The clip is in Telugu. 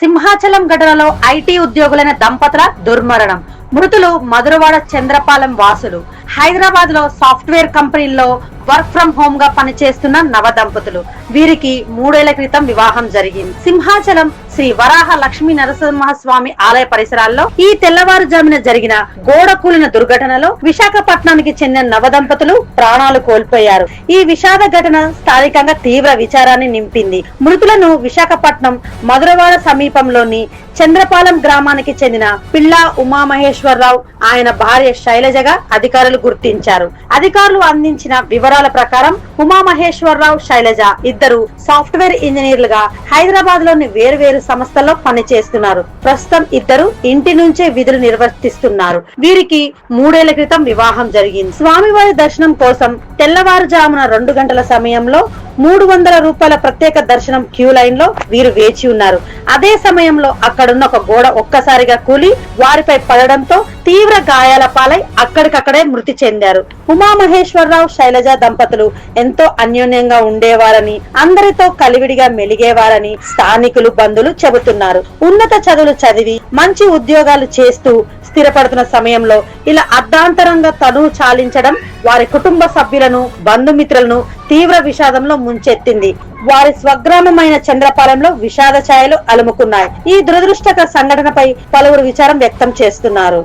సింహాచలం ఘటనలో ఐటీ ఉద్యోగులైన దంపతుల దుర్మరణం. మృతులు మధురవాడ చంద్రపాలెం వాసులు. హైదరాబాద్లో సాఫ్ట్వేర్ కంపెనీల్లో వర్క్ ఫ్రం హోమ్గా పనిచేస్తున్న నవ దంపతులు వీరికి మూడేళ్ళ క్రితం వివాహం జరిగింది. సింహాచలం శ్రీ వరాహ లక్ష్మీ నరసింహస్వామి ఆలయ పరిసరాల్లో ఈ తెల్లవారుజామున జరిగిన గోడ కూలిన దుర్ఘటనలో విశాఖపట్నానికి చెందిన నవ దంపతులు ప్రాణాలు కోల్పోయారు. ఈ విషాద ఘటన స్థానికంగా తీవ్ర విచారాన్ని నింపింది. మృతులను విశాఖపట్నం మధురవాడ సమీపంలోని చంద్రపాలెం గ్రామానికి చెందిన పిల్లా ఉమామహేశ్వరరావు ఆయన భార్య శైలజగా అధికారులు గుర్తించారు. అధికారులు అందించిన వివరాల ప్రకారం ఉమామహేశ్వరరావు శైలజ ఇద్దరు సాఫ్ట్వేర్ ఇంజనీర్లుగా హైదరాబాద్లోని వేరువేరు సంస్థల్లో పనిచేస్తున్నారు. ప్రస్తుతం ఇద్దరు ఇంటి నుంచే విధులు నిర్వర్తిస్తున్నారు. వీరికి మూడేళ్ళ క్రితం వివాహం జరిగింది. స్వామివారి దర్శనం కోసం తెల్లవారుజామున రెండు గంటల సమయంలో మూడు వందల రూపాయల ప్రత్యేక దర్శనం క్యూ లైన్లో వీరు వేచి ఉన్నారు. అదే సమయంలో అక్కడున్న ఒక గోడ ఒక్కసారిగా కూలి వారిపై పడడంతో తీవ్ర గాయాల పాలై అక్కడికక్కడే మృతి చెందారు. ఉమామహేశ్వరరావు శైలజ దంపతులు ఎంతో అన్యోన్యంగా ఉండేవారని అందరితో కలివిడిగా మెలిగేవారని స్థానికులు బంధువులు చెబుతున్నారు. ఉన్నత చదువులు చదివి మంచి ఉద్యోగాలు చేస్తూ స్థిరపడుతున్న సమయంలో ఇలా అర్ధాంతరంగా తనువు చాలించడం వారి కుటుంబ సభ్యులను బంధుమిత్రులను తీవ్ర విషాదంలో ముంచెత్తింది. వారి స్వగ్రామమైన చంద్రపాలెంలో విషాద ఛాయలు అలుముకున్నాయి. ఈ దురదృష్టక సంఘటనపై పలువురు విచారం వ్యక్తం చేస్తున్నారు.